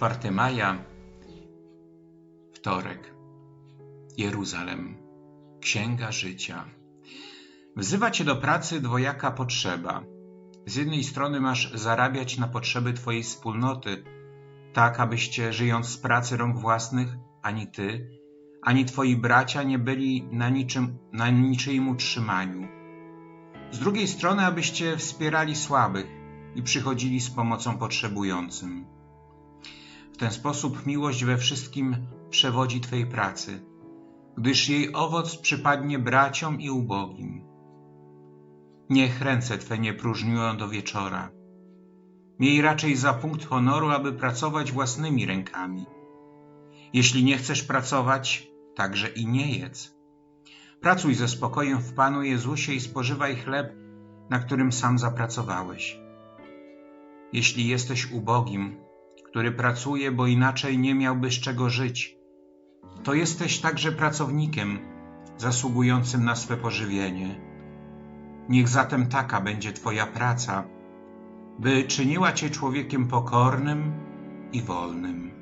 4 maja, wtorek. Jeruzalem. Księga życia. Wzywa cię do pracy dwojaka potrzeba. Z jednej strony masz zarabiać na potrzeby twojej wspólnoty, tak abyście żyjąc z pracy rąk własnych, ani ty, ani twoi bracia nie byli na, niczym, na niczyim utrzymaniu. Z drugiej strony, abyście wspierali słabych i przychodzili z pomocą potrzebującym. Ten sposób miłość we wszystkim przewodzi Twojej pracy, gdyż jej owoc przypadnie braciom i ubogim. Niech ręce Twe nie próżniują do wieczora. Miej raczej za punkt honoru, aby pracować własnymi rękami. Jeśli nie chcesz pracować, także i nie jedz. Pracuj ze spokojem w Panu Jezusie i spożywaj chleb, na którym sam zapracowałeś. Jeśli jesteś ubogim, który pracuje, bo inaczej nie miałby z czego żyć, to jesteś także pracownikiem zasługującym na swe pożywienie. Niech zatem taka będzie Twoja praca, by czyniła Cię człowiekiem pokornym i wolnym.